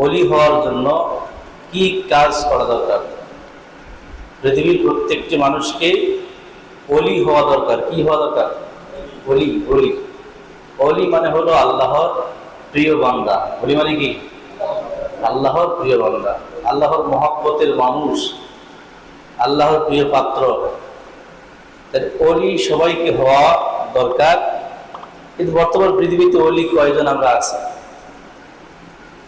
অলি হওয়ার জন্য কি কাজ করা দরকার? পৃথিবীর প্রত্যেকটি মানুষকে অলি হওয়া দরকার। কি হওয়া দরকার? অলি অলি অলি মানে হলো আল্লাহর প্রিয় বান্দা। অলি মানে কি? আল্লাহর প্রিয় বান্দা। আল্লাহর মহাব্বতের মানুষ। আল্লাহর প্রিয় পাত্র। অলি সবাইকে হওয়া দরকার। কিন্তু বর্তমান পৃথিবীতে অলি কয়জন আমরা আছি?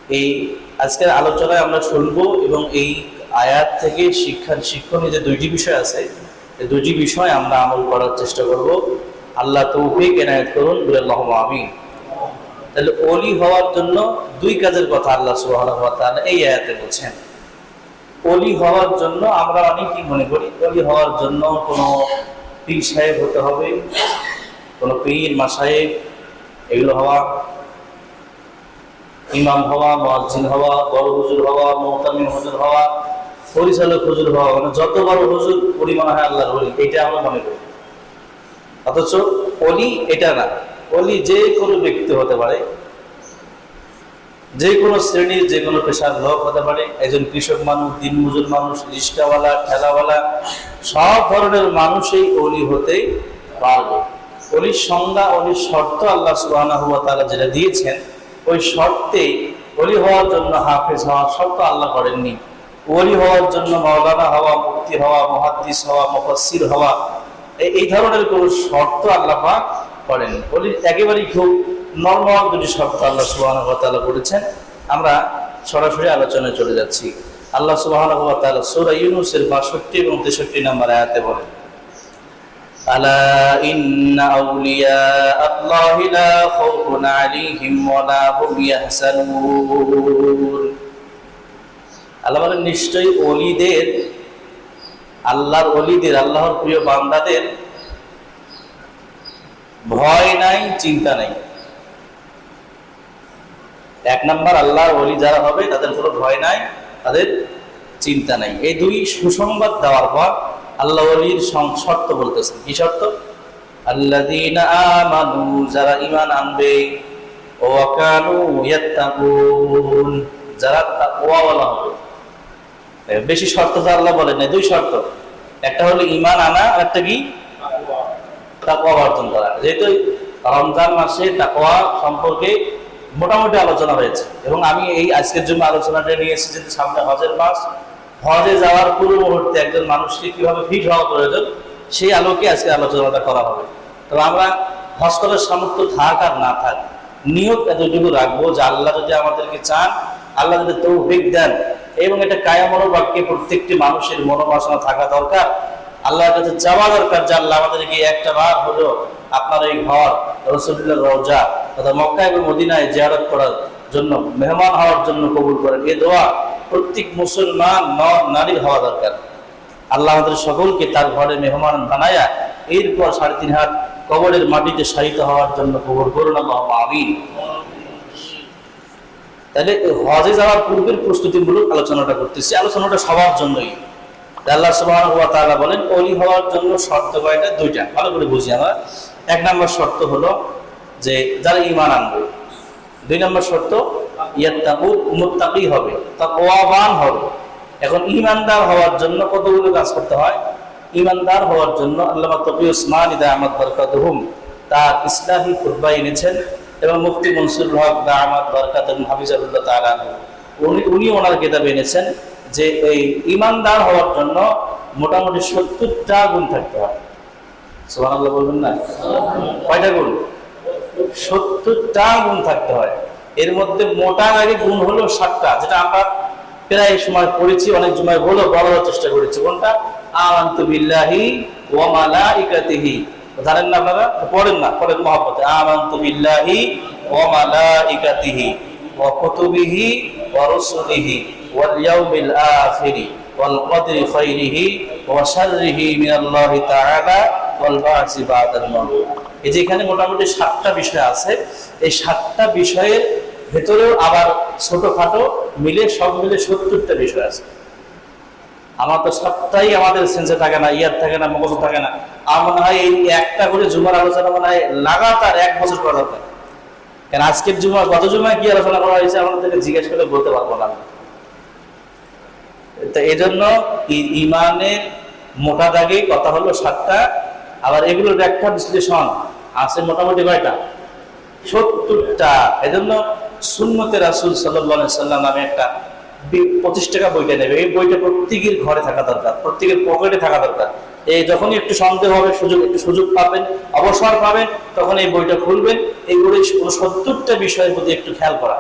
এই আজকের আলোচনায় আমরা শুনব এবং এই আয়াত থেকে শিক্ষার শিক্ষণীয় যে দুইটি বিষয় আছে, এই দুইটি বিষয় আমরা আমল করার চেষ্টা করব। আল্লাহ তৌফিক এনায়ত করুন বিল্লাহ আমিন। তাহলে অলি হওয়ার জন্য দুই কাজের কথা আল্লাহ ওয়া এই আয়াতে বলছেন। অলি হওয়ার জন্য আমরা অনেকেই মনে করি অলি হওয়ার জন্য কোনো পীর সাহেব হতে হবে, কোনো পীর মাসাহেব এগুলো হওয়া ইমাম হওয়া মহাজিন হওয়া, বড় হুজুর হওয়া, মোহতামিম হুজুর হওয়া, পরিচালক হুজুর হওয়া মানে যত বড় হুজুর পরিমাণ হয় আল্লাহর অলি এটা আমরা মনে করি। অথচ অলি এটা না। অলি যে কোনো ব্যক্তি হতে পারে, যে কোনো শ্রেণির, যে কোনো পেশার লোক হতে পারে, একজন কৃষক মানুষ, দিন মজুর মানুষ রিক্সাওয়ালা ঠেলাওয়ালা, সব ধরনের মানুষই অলি হতেই পারবে। অলির সংজ্ঞা অলির শর্ত আল্লাহ ওয়া তাআলা যেটা দিয়েছেন ওই শর্তে অলি হওয়ার জন্য হাফেজ হওয়ার শর্ত আল্লাহ করেননি। অলি হওয়ার জন্য মৌলানা হওয়া মুক্তি হওয়া, মহাদ্দিস হওয়া, মুফাসসির হওয়া এই- ধরনের কোনো শর্ত আল্লাহ পাক করেন অলির একেবারেই খুব নর্মাল দুটি শর্ত আল্লাহ সুবহানাহু ওয়া করেছেন আমরা সরাসরি আলোচনায় চলে যাচ্ছি। আল্লাহ সুবহানাহু ওয়া তাআলা সূরা ইউনূসের 62 এবং 63 নম্বর আয়াতে বলেন ألا إن أولياء الله لا خوف عليهم ولا هم يحزنون আল্লাহ বলেন নিশ্চয়ই অলিদের আল্লাহর অলিদের আল্লাহর প্রিয় বান্দাদের ভয় নাই চিন্তা নাই এক নাম্বার আল্লাহর অলি যারা হবে তাদের কোনো ভয় নাই তাদের চিন্তা নাই এই দুই সুসংবাদ দেওয়ার পর আল্লাহ অলির শর্ত বলতেছেন কি শর্ত? যারা ঈমান আনবে যারা হবে। বেশি শর্ত তো আল্লাহ বলেন না দুই শর্ত। একটা হলো ঈমান আনা, আর একটা কি? তাকওয়া অর্জন করা। যেহেতু রমজান মাসে তাকওয়া সম্পর্কে মোটামুটি আলোচনা হয়েছে। এবং আমি এই আজকের জন্য আলোচনাটা নিয়ে এসেছি সামনে হজের মাস হজে যাওয়ার পূর্ব মুহূর্তে একজন মানুষকে কীভাবে ফিট হওয়া প্রয়োজন, সেই আলোকে আজকে আলোচনাটা করা হবে। তবে আমরা হজ করার সামর্থ্য থাক আর না থাক নিয়োগ এতটুকু রাখব যে আল্লাহ যদি আমাদেরকে চান, আল্লাহ যদি তৌফিক দেন, এবং এটা কায়ামনো বাক্যে প্রত্যেকটি মানুষের মনোবাসনা থাকা দরকার। আল্লাহর কাছে চাওয়া দরকার যে আল্লাহ আমাদেরকে একটা বার হলো আপনার এই ঘর রসুল্লাহ রওজা তথা মক্কা এবং মদিনায় জিয়ারত করার জন্য, মেহমান হওয়ার জন্য কবুল করেন এ দোয়া প্রত্যেক মুসলমান নর, নারীর হওয়া দরকার। আল্লাহ আমাদের সকলকে তার ঘরে মেহমান বানায়া এরপর সাড়ে তিন হাত কবরের মাটিতে শায়িত হওয়ার জন্য কবর করুন তাহলে হজে যাওয়ার পূর্বের প্রস্তুতিমূলক আলোচনাটা করতেছি। আলোচনাটা সবার জন্যই। আল্লাহ সুবহানাহু ওয়া বলেন অলি হওয়ার জন্য শর্ত কয়টা? দুইটা। ভালো করে বুঝি আমরা। এক নম্বর শর্ত হলো যে, যারা ঈমান আনবে দুই নম্বর শর্ত, ইয়াত্তাকু মুত্তাকি হবে, তাকওয়াবান হবে। এখন ঈমানদার হওয়ার জন্য কতগুলো কাজ করতে হয়? ইমানদার হওয়ার জন্য আল্লামা তবি উসমান ইদা আহমদ বরকাতুহুম তার ইসলাহি খুতবা এনেছেন এবং মুফতি মনসুর হক দা আহমদ বরকাত হাফিজাবুল্লাহ তাআলা উনি উনি ওনার কিতাব এনেছেন যে এই ইমানদার হওয়ার জন্য মোটামুটি সত্তরটা গুণ থাকতে হয়। সুবহানাল্লাহ বলবেন না? কয়টা গুণ? সত্তরটা গুণ থাকতে হয়। এর মধ্যে মোটা আগে গুণ হলো ষাটটা, যেটা আমরা প্রায় সময় পড়েছি, অনেক সময় হলো বলার চেষ্টা করেছি। কোনটা? আমান্তু বিল্লাহি ওয়া জানেন না আপনারা? পড়েন না, পড়েন মহব্বতে। আমান্তু বিল্লাহি ওয়া মালাইকাতিহি ওয়া ওয়াল ইয়াউমিল আখিরি ওয়াল কদরি খাইরিহি ওয়া শাররিহি মিনাল্লাহি তাআলা ওয়াল এই যে এখানে মোটামুটি সাতটা বিষয় আছে, এই সাতটা বিষয়ের ভেতরেও আবার ছোটখাটো মিলে, সব মিলে সত্তরটা বিষয় আছে। আমার তো সবটাই আমাদের সেন্সে থাকে না, ইয়ার থাকে না মগজ থাকে না। আমার হয় এই একটা করে জুমার আলোচনা মনে হয় লাগাতার এক বছর করা দরকার। আজকের জুমা গত জুমায় কি আলোচনা করা হয়েছে আমাদেরকে জিজ্ঞেস করে বলতে পারব না। তো এই জন্য ইমানের মোটা দাগে কথা হলো সাতটা আবার এগুলোর ব্যাখ্যা বিশ্লেষণ আছে মোটামুটি কয়টা? সত্তরটা। এজন্য সুন্নতে রাসুল সাল্লাহ সাল্লাম নামে একটা পঁচিশ টাকা বইটা নেবে। এই বইটা প্রত্যেকের ঘরে থাকা দরকার, প্রত্যেকের পকেটে থাকা দরকার। এই যখনই একটু সন্দেহ হবে, সুযোগ, একটু সুযোগ পাবেন, অবসর পাবেন, তখন এই বইটা খুলবেন। এইগুলো সত্তরটা বিষয়ের প্রতি একটু খেয়াল করা।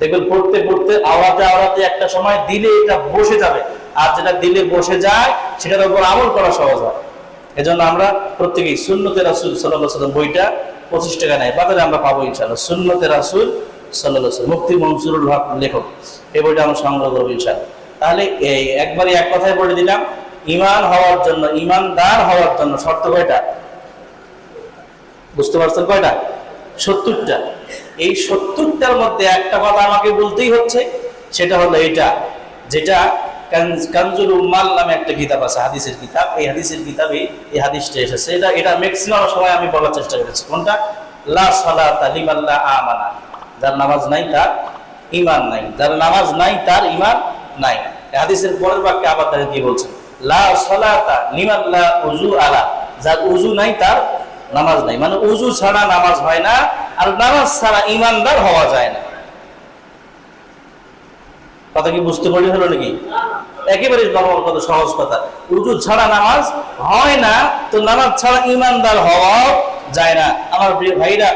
দেখবেন পড়তে পড়তে, আওয়াজে আওয়াজে একটা সময় দিলে এটা বসে যাবে। আর যেটা দিলে বসে যায়, সেটার উপর আমল করা সহজ হয়। এজন্য আমরা প্রত্যেকেই সুন্নতে রাসুল সাল্লাহ সাল্লাম বইটা পঁচিশ টাকা নেয়। বাজারে আমরা পাবো ইনশাল্লাহ সুন্নতে রাসুল সাল্লাহ মুক্তি মনসুরুল হক লেখক। এই বইটা আমরা সংগ্রহ করব ইনশাল্লাহ তাহলে এই একবারই এক কথায় বলে দিলাম ইমান হওয়ার জন্য ইমানদার হওয়ার জন্য শর্ত কয়টা? বুঝতে পারছেন কয়টা? সত্তরটা। এই সত্তরটার মধ্যে একটা কথা আমাকে বলতেই হচ্ছে, সেটা হলো এইটা, যেটা কানজুল উম্মাল নামে একটা আছে, হাদিসের কিতাব। এই হাদিসের কিতাবে এসেছে। এটা ম্যাক্সিমাম আমি বলার চেষ্টা করেছি। কোনটা? লা যার নামাজ নাই, তার ইমান নাই। যার নামাজ নাই, তার ইমান নাই। হাদিসের পরের আবার বলছেন? লা আলা। যার নাই, তার নামাজ নাই। মানে ছাড়া নামাজ হয় না, আর নামাজ ছাড়া ইমানদার হওয়া যায় না। কথা কি বুঝতে পারি হলো নাকি? একেবারে নর্মাল কথা সহজ কথা। উজু ছাড়া নামাজ হয় না, তো নামাজ ছাড়া ইমানদার হওয়াও যায় না। আমার প্রিয় ভাইরা,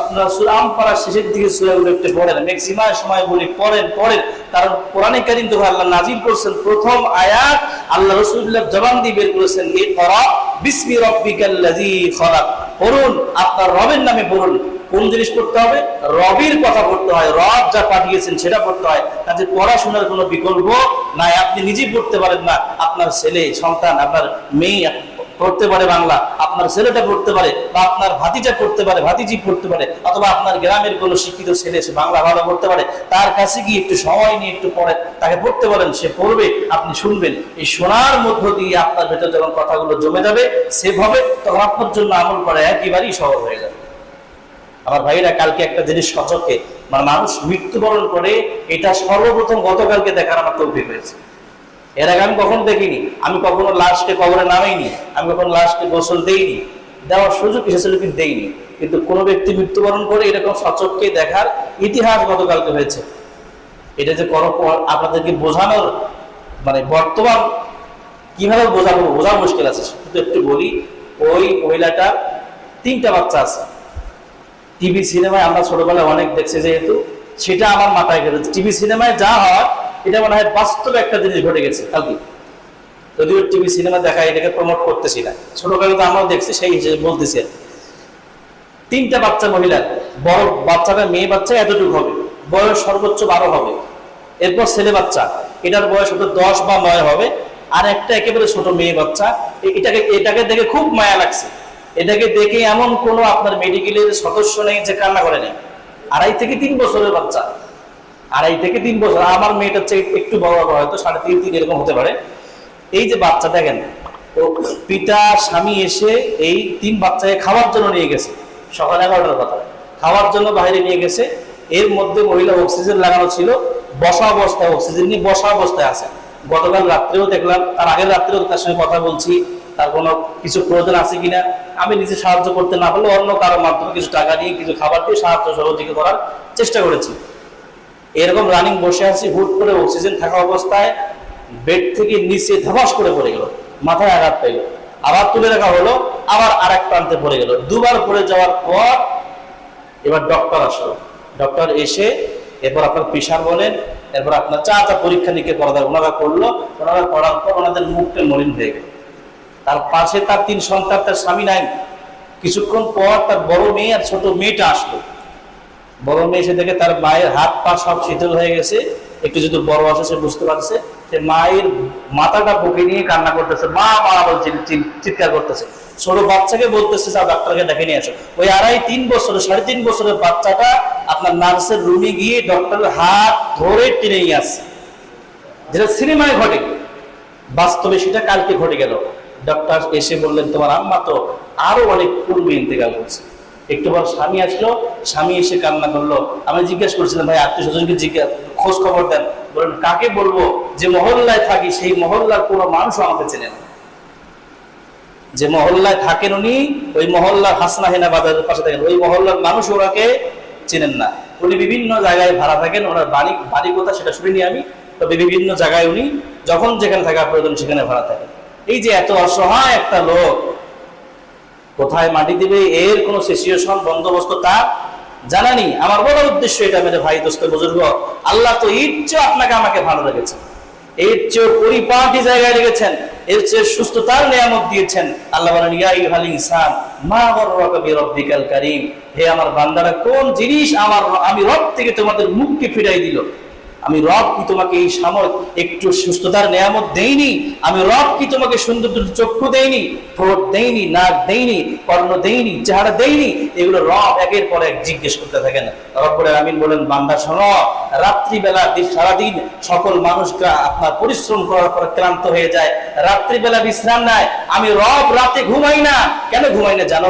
আপনারা সুরাম পাড়ার শেষের দিকে সুরাগুলো একটু পড়েন, ম্যাক্সিমাম সময় বলি পড়েন পড়েন। কারণ কোরআনে কারিম তো আল্লাহ নাজিল করছেন, প্রথম আয়াত আল্লাহ রসুল্লাহ জবান দিয়ে বের করেছেন এই করা বিসমি রব্বিকাল্লাযী খলাক। পড়ুন, আপনার রবের নামে পড়ুন। কোন জিনিস পড়তে হবে? রবির কথা পড়তে হয়, রব যা পাঠিয়েছেন সেটা পড়তে হয়। কাজে পড়াশোনার কোনো বিকল্প নাই। আপনি নিজেই পড়তে পারেন না। আপনার ছেলে, সন্তান, আপনার মেয়ে পড়তে পারে বাংলা। আপনার ছেলেটা পড়তে পারে বা আপনার ভাতিজা পড়তে পারে, ভাতিজি পড়তে পারে, অথবা আপনার গ্রামের কোনো শিক্ষিত ছেলে, সে বাংলা ভালো পড়তে পারে। তার কাছে গিয়ে একটু সময় নিয়ে একটু পড়ে তাকে পড়তে বলেন, সে পড়বে, আপনি শুনবেন। এই শোনার মধ্য দিয়ে আপনার ভেতর যখন কথাগুলো জমে যাবে সেভাবে তখন আপনার জন্য আমল করা একেবারেই সহজ হয়ে যাবে। আমার ভাইরা কালকে একটা জিনিস সচকে মানে মানুষ মৃত্যুবরণ করে, এটা সর্বপ্রথম গতকালকে দেখার আমার তৌফিক হয়েছে। এর আগে আমি কখনো দেখিনি, আমি কখনো লাশকে কবরে নামাইনি, আমি কখনো লাশকে গোসল দেইনি, দেওয়ার সুযোগ এসেছিল কিন্তু দেইনি। কিন্তু কোনো ব্যক্তি মৃত্যুবরণ করে এরকম সচককে দেখার ইতিহাস গতকালকে হয়েছে। এটা যে করো আপনাদেরকে বোঝানোর মানে বর্তমান কীভাবে বোঝাবো, বোঝা মুশকিল আছে শুধু একটু বলি। ওই মহিলাটা তিনটা বাচ্চা আছে। টিভি সিনেমায় আমরা ছোটবেলায় অনেক দেখছি যেহেতু, সেটা আমার মাথায় গেছে টিভি সিনেমায় যা হয়, এটা মনে হয় বাস্তবে একটা জিনিস ঘটে গেছে কালকে। যদিও টিভি সিনেমা দেখা এটাকে প্রমোট করতেছি না। ছোটবেলায় তো আমরাও দেখছি, সেই হিসেবে বলতেছি তিনটা বাচ্চা মহিলা, বড় বাচ্চাটা মেয়ে বাচ্চা এতটুকু হবে, বয়স সর্বোচ্চ বারো হবে। এরপর ছেলে বাচ্চা, এটার বয়স হয়তো দশ বা নয় হবে, আর একটা একেবারে ছোট মেয়ে বাচ্চা এটাকে এটাকে দেখে খুব মায়া লাগছে। এটাকে দেখে এমন কোনো আপনার মেডিকেলের সদস্য নেই যে কান্না করে নেই। আড়াই থেকে তিন বছরের বাচ্চা। আড়াই থেকে তিন বছর। আমার মেয়েটার চেয়ে একটু বড় হবে হয়তো সাড়ে তিন তিন এরকম হতে পারে। এই যে বাচ্চা দেখেন ও পিতা, স্বামী এসে এই তিন বাচ্চাকে খাওয়ার জন্য নিয়ে গেছে। সকাল এগারোটার কথা। খাওয়ার জন্য বাইরে নিয়ে গেছে। এর মধ্যে মহিলা অক্সিজেন লাগানো ছিল। বসা অবস্থায় অক্সিজেন নিয়ে বসা অবস্থায় আছে। গতকাল রাত্রেও দেখলাম, তার আগের রাত্রেও তার সঙ্গে কথা বলছি। তার কোনো কিছু প্রয়োজন আছে কিনা, আমি নিজে সাহায্য করতে না পারলে অন্য কারোর মাধ্যমে কিছু টাকা দিয়ে, কিছু খাবার দিয়ে সাহায্য সহযোগিতা করার চেষ্টা করেছি। এরকম রানিং বসে আছি, হুট করে অক্সিজেন থাকা অবস্থায় বেড থেকে নিচে ধবাস করে পড়ে গেল, মাথায় আঘাত পেল। আবার তুলে রাখা হলো, আবার আর এক প্রান্তে পড়ে গেল। দুবার পড়ে যাওয়ার পর এবার ডক্টর আসলো। ডক্টর এসে এরপর আপনার প্রেশার বলেন, এরপর আপনার চা চা পরীক্ষা নিরীক্ষা করা ওনারা করল, ওনারা করার পর ওনাদের মুখটা মলিন হয়ে গেল। তার পাশে তার তিন সন্তান, তার স্বামী নাই। কিছুক্ষণ পর তার বড় মেয়ে আর ছোট মেয়েটা আসলো। বড় মেয়ে এসে দেখে তার মায়ের হাত পা সব শীতল হয়ে গেছে। একটু যদি বড় আসে, সে বুঝতে পারছে সে মায়ের মাথাটা বুকে নিয়ে কান্না করতেছে। মা মা বলছে চিৎকার করতেছে। ছোট বাচ্চাকে বলতেছে যা ডাক্তারকে ডেকে নিয়ে আসো। ওই আড়াই, তিন বছরের সাড়ে তিন বছরের বাচ্চাটা আপনার নার্সের রুমে গিয়ে ডক্টরের হাত ধরে টেনে নিয়ে আসছে। যেটা সিনেমায় ঘটে। বাস্তবে সেটা কালকে ঘটে গেল। ডক্টর এসে বললেন, তোমার আম্মা তো আরও অনেক পূর্বে ইন্তেকাল করছে। একটু পর স্বামী আসলো, স্বামী এসে কান্না করল। আমি জিজ্ঞেস করছিলাম, ভাই, আত্মীয় স্বজনকে জিজ্ঞাসা খোঁজ খবর দেন। বলেন কাকে বলব? যে মহল্লায় থাকি, সেই মহল্লার কোনো মানুষ আমাকে চেনে না। যে মহল্লায় থাকেন উনি, ওই মহল্লার হাসনা হেনা বাজারের পাশে থাকেন। ওই মহল্লার মানুষ ওনাকে চেনেন না। উনি বিভিন্ন জায়গায় ভাড়া থাকেন, ওনার বাড়ি বাড়ি কোথা সেটা শুনিনি আমি। তবে বিভিন্ন জায়গায় উনি, যখন যেখানে থাকা প্রয়োজন, সেখানে ভাড়া থাকেন। এই যে এত অসহায় একটা লোক, কোথায় মাটি দিবে? এর কোন সিচুয়েশন বন্দোবস্ত তা জানা নেই। আমার বড় উদ্দেশ্য এটা মেরে ভাই, দোস্ত, বুজুর্গ, আল্লাহ তো এর চেয়ে আপনাকে আমাকে ভালো রেখেছেন এর চেয়ে পরিপাটি জায়গায় রেখেছেন এর চেয়ে সুস্থতার নিয়ামত দিয়েছেন। আল্লাহ বলেন, ইয়া মা হে আমার বান্দারা, কোন জিনিস আমার, আমি রব থেকে তোমাদের মুখকে ফিরাই দিল? আমি রব কি তোমাকে এই সামর্থ একটু সুস্থতার নেয়ামত দেইনি? আমি রব কি তোমাকে সুন্দর দুটো চক্ষু দেইনি? ঠোঁট দেইনি, নাক দেইনি, কর্ণ দেইনি, চেহারা দেইনি? এগুলো রব একের পর এক জিজ্ঞেস করতে থাকেন। বলে আমিন বলেন, বান্দা শোনো রাত্রিবেলা সারাদিন সকল মানুষকে আপনার পরিশ্রম করার পর ক্লান্ত হয়ে যায়। রাত্রিবেলা বিশ্রাম নেয়। আমি রব রাতে ঘুমাই না। কেন ঘুমাই না জানো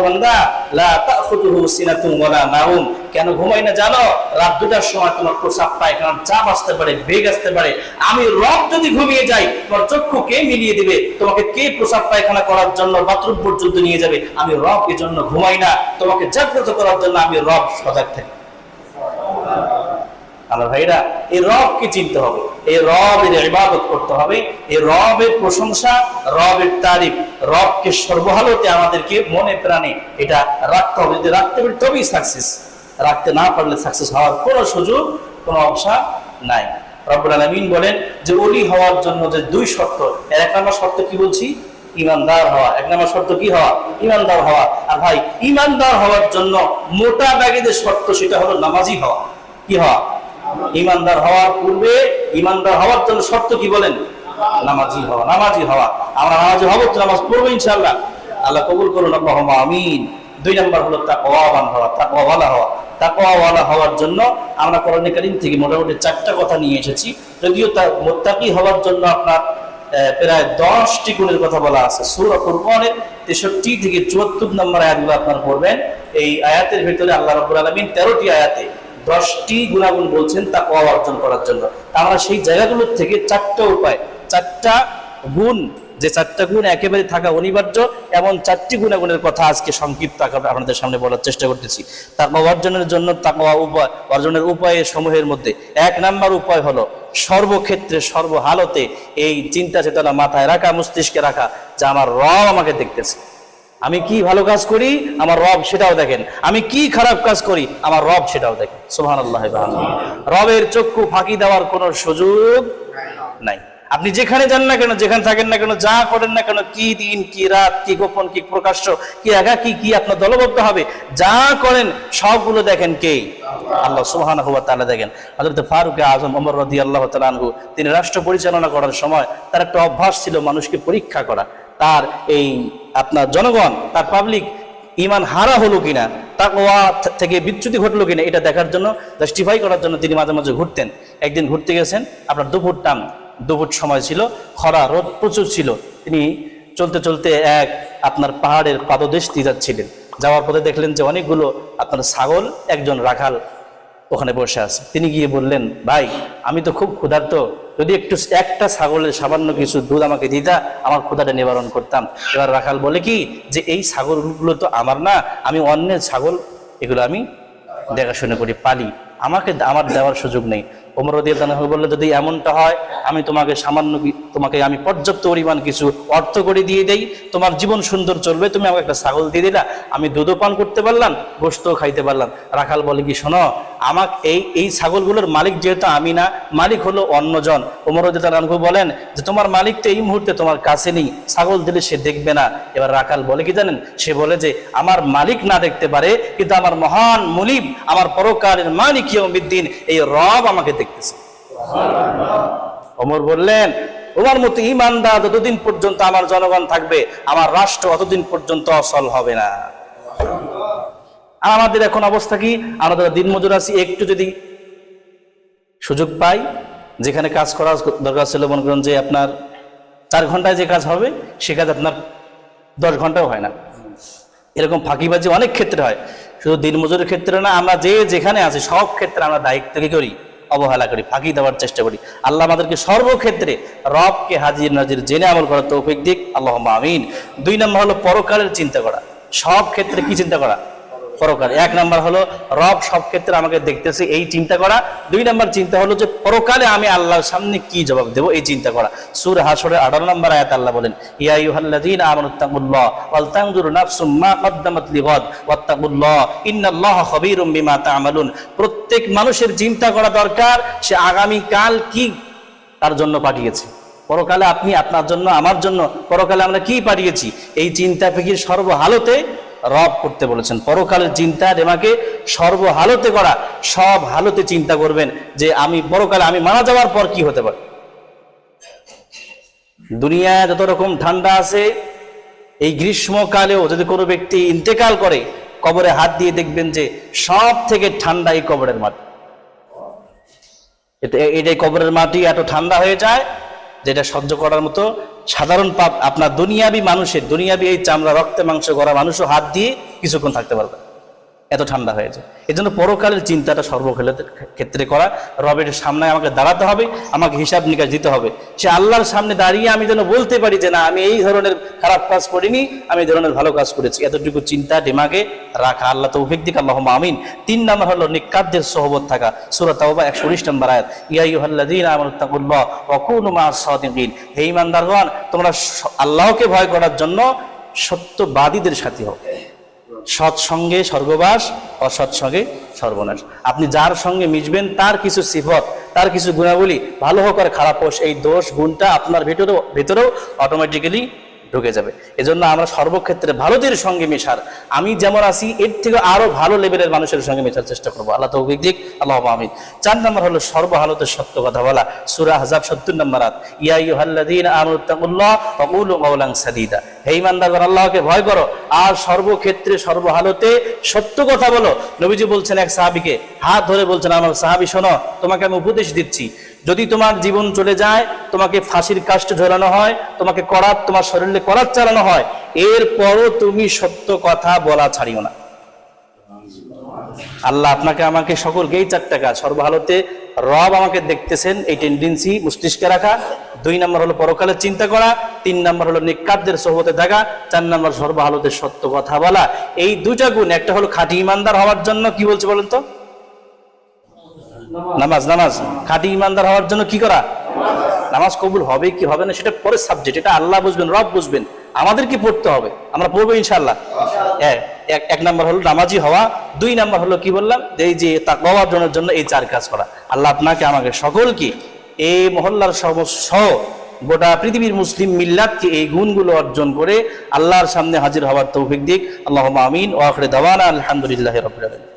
নাউম। কেন ঘুমাই না জানো? রাত দুটার সময় তোমার প্রসাব পায়খানার চাপ আসতে পারে, বেগ আসতে পারে। আমি রব যদি ঘুমিয়ে যাই, তোমার চক্ষু কে মিলিয়ে দিবে? তোমাকে কে প্রসাব পায়খানা করার জন্য বাথরুম পর্যন্ত নিয়ে যাবে? আমি রব এর জন্য ঘুমাই না। তোমাকে জাগ্রত করার জন্য আমি রব সজাগ থাকি। আমার ভাইরা, এই রবকে চিনতে হবে। এই রবের ইবাদত করতে হবে। এই রবের প্রশংসা, রবের তারিফ, রবকে সর্বহালতে আমাদেরকে মনে প্রাণে এটা রাখতে হবে। যদি রাখতে পারি তবেই সাকসেস রাখতে না পারলে সাকসেস হওয়ার কোনো সুযোগ, কোনো অবসা নাই। রব্বুল আলামিন বলেন যে, ওলি হওয়ার জন্য যে দুই শর্ত, এর এক নম্বর শর্ত কি বলছি? ইমানদার হওয়া। এক নম্বর শর্ত কি হওয়া? ইমানদার হওয়া। আর ভাই, ইমানদার হওয়ার জন্য মোটা ব্যাগে যে শর্ত, সেটা হলো নামাজি হওয়া। কি হওয়া? ইমানদার হওয়ার পূর্বে, ইমানদার হওয়ার জন্য শর্ত কি বলেন? নামাজি হওয়া নামাজি হওয়া। আমরা নামাজি হব তো নামাজ পড়ব ইনশাল্লাহ আল্লাহ কবুল করুন আল্লাহ আমিন। দুই নম্বর হলো তাকওয়াবান হওয়া, তাকওয়াওয়ালা হওয়া। তাকওয়াওয়ালা হওয়ার জন্য আমরা কোরআনে কারীম থেকে মোটামুটি চারটা কথা নিয়ে এসেছি। যদিও তা মোত্তাকি হওয়ার জন্য আপনার প্রায় দশটি গুণের কথা বলা আছে। সূরা ফুরকানের তেষট্টি থেকে চুয়াত্তর নম্বর আয়াতগুলো আপনার পড়বেন। এই আয়াতের ভিতরে আল্লাহ রাব্বুল আলামিন তেরোটি আয়াতে দশটি গুণাগুণ বলছেন তা অর্জন করার জন্য। আমরা সেই জায়গাগুলোর থেকে চারটা উপায়, চারটা গুণ, যে চারটা গুণ একেবারে থাকা অনিবার্য এমন চারটি গুণাগুণের কথা আজকে সংক্ষিপ্ত আকারে আপনাদের সামনে বলার চেষ্টা করতেছি। তাকওয়া অর্জনের জন্য তাকওয়া উপায়, অর্জনের উপায়ের সমূহের মধ্যে এক নাম্বার উপায় হলো সর্বক্ষেত্রে, সর্বহালতে এই চিন্তা চেতনা মাথায় রাখা, মস্তিষ্কে রাখা, যে আমার রব আমাকে দেখতেছে। আমি কি ভালো কাজ করি? আমার রব সেটাও দেখেন। আমি কি খারাপ কাজ করি? আমার রব সেটাও দেখেন। সোহান আল্লাহ রবের চক্ষু ফাঁকি দেওয়ার কোনো সুযোগ নাই। আপনি যেখানে যান না কেন, যেখানে থাকেন না কেন, যা করেন না কেন, কি দিন, কি রাত, কি গোপন, কি প্রকাশ্য, কি একা কি কি আপনার দলবদ্ধ হবে, যা করেন, সবগুলো দেখেন কে? আল্লাহ সুহান হুয়া তালা দেখেন। হজরত ফারুক আজম অমর রদি আল্লাহ তালানহু তিনি রাষ্ট্র পরিচালনা করার সময় তার একটা অভ্যাস ছিল মানুষকে পরীক্ষা করা। তার এই আপনার জনগণ, তার পাবলিক ইমান হারা হলো কিনা, তাকওয়া থেকে বিচ্যুতি ঘটলো কিনা, এটা দেখার জন্য জাস্টিফাই করার জন্য তিনি মাঝে মাঝে ঘুরতেন। একদিন ঘুরতে গেছেন, আপনার দুপুর টান, দুপুর সময় ছিল, খরা, রোদ প্রচুর ছিল। তিনি চলতে চলতে এক আপনার পাহাড়ের পাদদেশ দিয়ে যাচ্ছিলেন। যাওয়ার পথে দেখলেন যে অনেকগুলো আপনার ছাগল, একজন রাখাল ওখানে বসে আছে। তিনি গিয়ে বললেন, ভাই, আমি তো খুব ক্ষুধার্ত যদি একটু একটা ছাগলের সামান্য কিছু দুধ আমাকে দিতা, আমার ক্ষুদাটা নিবারণ করতাম। এবার রাখাল বলে কি, যে এই ছাগলগুলো তো আমার না, আমি অন্যের ছাগল, এগুলো আমি দেখাশোনা করি, পালি। আমাকে আমার দেওয়ার সুযোগ নেই। ওমর রদিয়াল্লাহু বলল, যদি এমনটা হয়, আমি তোমাকে সামান্য তোমাকে আমি পর্যাপ্ত পরিমাণ কিছু অর্থ করে দিয়ে দেই। তোমার জীবন সুন্দর চলবে, তুমি আমাকে একটা ছাগল দিয়ে দিলা। আমি দুধও পান করতে পারলাম গোস্তও খাইতে পারলাম। রাখাল বলে কি, শোনো, আমাকে এই এই ছাগলগুলোর মালিক যেহেতু আমি না, মালিক হলো অন্যজন। ওমর রদিয়াল্লাহু বলেন যে, তোমার মালিক তো এই মুহূর্তে তোমার কাছে নেই, ছাগল দিলে সে দেখবে না। এবার রাখাল বলে কি জানেন, সে বলে যে, আমার মালিক না দেখতে পারে, কিন্তু আমার মহান মুনিব, আমার পরকালের মালিক এই রব আমাকে দেখতেছে। ওমর বললেন, তোমার মতো ইমানদার যতদিন পর্যন্ত আমার জনগণ থাকবে, আমার রাষ্ট্র অতদিন পর্যন্ত অসল হবে না। আর আমাদের এখন অবস্থা কি? আমরা দিনমজুর আছি, একটু যদি সুযোগ পাই, যেখানে কাজ করা দরকার ছিল, মনে করুন যে আপনার চার ঘন্টায় যে কাজ হবে, সে কাজ আপনার দশ ঘন্টাও হয় না। এরকম ফাঁকিবাজি অনেক ক্ষেত্রে হয়। শুধু দিনমজুরের ক্ষেত্রে না, আমরা যে যেখানে আছি, সব ক্ষেত্রে আমরা দায়িত্ব কি করি? অবহেলা করি, ফাঁকি দেওয়ার চেষ্টা করি। আল্লাহ আমাদেরকে সর্বক্ষেত্রে রবকে হাজির নাজির জেনে আমল করার তৌফিক দিক। আল্লাহ আমিন। দুই নম্বর হলো পরকালের চিন্তা করা। সব ক্ষেত্রে কি চিন্তা করা? পরকাল এক নাম্বার হলো, রব সব ক্ষেত্রে আমাকে দেখতেছে এই চিন্তা করা। দুই নাম্বার চিন্তা হলো যে, পরকালে আমি আল্লাহর সামনে কি জবাব দেবো এই চিন্তা করা। সুর হাসরে আঠারো নম্বর আয়াত আল্লাহ বলেন প্রত্যেক মানুষের চিন্তা করা দরকার, সে আগামী কাল কি তার জন্য পাঠিয়েছে। পরকালে আপনি আপনার জন্য, আমার জন্য, পরকালে আমরা কি পাঠিয়েছি? এই চিন্তা ফিকির সর্বহালতে রব করতে বলেছেন। পরকালের চিন্তা আমাকে সর্বহালতে করা, সব হালতে চিন্তা করবেন যে আমি পরকালে আমি মারা যাওয়ার পর কি হতে পারে। দুনিয়ায় যত রকম ঠান্ডা আছে, এই গ্রীষ্মকালেও যদি কোনো ব্যক্তি ইন্তেকাল করে, কবরে হাত দিয়ে দেখবেন যে সব থেকে ঠান্ডা এই কবরের মাটি। এটা এটাই কবরের মাটি, এত ঠান্ডা হয়ে যায়, যেটা সহ্য করার মতো সাধারণ পাপ আপনার দুনিয়াবি মানুষের, দুনিয়াবি এই চামড়া, রক্তে মাংস গড়া মানুষও হাত দিয়ে কিছুক্ষণ থাকতে পারবে। এত ঠান্ডা হয়ে যায়। এই জন্য পরকালের চিন্তাটা সর্বক্ষেত্রে ক্ষেত্রে করা। রবের সামনে আমাকে দাঁড়াতে হবে, আমাকে হিসাব নিকাশ দিতে হবে। সে আল্লাহর সামনে দাঁড়িয়ে আমি যেন বলতে পারি যে, না, আমি এই ধরনের খারাপ কাজ করিনি, আমি এই ধরনের ভালো কাজ করেছি। এতটুকু চিন্তা দিমাগে রাখা। আল্লাহ তৌফিক দিক আল্লাহ আমিন। তিন নম্বর হলো নিকাদ্দের সহবত থাকা। সুরা একশো উনিশ নম্বর আয়াত। ইয়াইহাল্লাযীনা আমানুত্তাকুল্লাহ ওয়া কুনু মা'আস সাদিকিন। হে তোমরা আল্লাহকে ভয় করার জন্য সত্যবাদীদের সাথে হও। সৎসঙ্গে স্বর্গবাস অসৎসঙ্গে সর্বনাশ। আপনি যার সঙ্গে মিশবেন, তার কিছু সিফত, তার কিছু গুণাবলী, ভালো হোক আর খারাপ হোক এই দোষ, গুণটা আপনার ভেতরেও ভেতরেও অটোমেটিক্যালি ঢুকে যাবে। এজন্য আমরা সর্বক্ষেত্রে ভারতের সঙ্গে মেশার। আমি যেমন আছি, এর থেকে আরও ভালো লেভেলের মানুষের সঙ্গে মেশার চেষ্টা করব। আল্লাহ তৌফিক দিক, আল্লাহ আমিন। চার নম্বর হলো সর্বহালতের সত্য কথা বলা। সুরা আহজাব সত্তর নম্বর আত ইয়া আইয়ুহাল্লাযীনা আমানুত্তাকুল্লাহ ওয়া কুলু কাওলান সাদীদা। হে ইমানদারগণ, আল্লাহকে ভয় করো। আর সর্বক্ষেত্রে সর্বহালতে সত্য কথা বলো। নবীজি বলছেন এক সাহাবিকে, হাত ধরে বলছেন, আমার সাহাবী, শোনো, তোমাকে আমি উপদেশ দিচ্ছি। যদি তোমার জীবন চলে যায়, তোমাকে ফাঁসির কাষ্টে ঝোলানো হয়, তোমাকে করাত, তোমার শরীরে করাত চালানো হয়, এরপরও তুমি সত্য কথা বলা ছাড়িও না। আল্লাহ আপনাকে, আমাকে সকলকে এই চারটা কাজ, সর্বহালতে রব আমাকে দেখতেছেন, এই টেন্ডেন্সি মস্তিষ্কে রাখা, দুই নম্বর হলো পরকালের চিন্তা করা, তিন নম্বর হলো নিকাতদের সহবতে থাকা, চার নম্বর সর্বহালতে সত্য কথা বলা। এই দুটা গুণ, একটা হলো খাঁটি ইমানদার হওয়ার জন্য কি বলছে বলেন তো? নামাজ। নামাজ খাঁটি ইমানদার হওয়ার জন্য কি করা? নামাজ কবুল হবে কি হবে না, সেটা পরের সাবজেক্ট এটা আল্লাহ বুঝবেন, রব বুঝবেন। আমাদের কি পড়তে হবে, আমরা পড়ব ইনশাল্লাহ এক নম্বর হলো নামাজি হওয়া, দুই নম্বর হলো কি বললাম? এই যে তাকওয়া অর্জনের জন্য এই চার কাজ করা। আল্লাহ আপনাকে, আমাকে সকলকে এই মহল্লার সমস্ত গোটা পৃথিবীর মুসলিম মিল্লাতকে এই গুণগুলো অর্জন করে আল্লাহর সামনে হাজির হওয়ার তৌফিক দিক। আল্লাহ আমিন। ও আখরে দাওয়ানা আলহামদুলিল্লাহ রবিল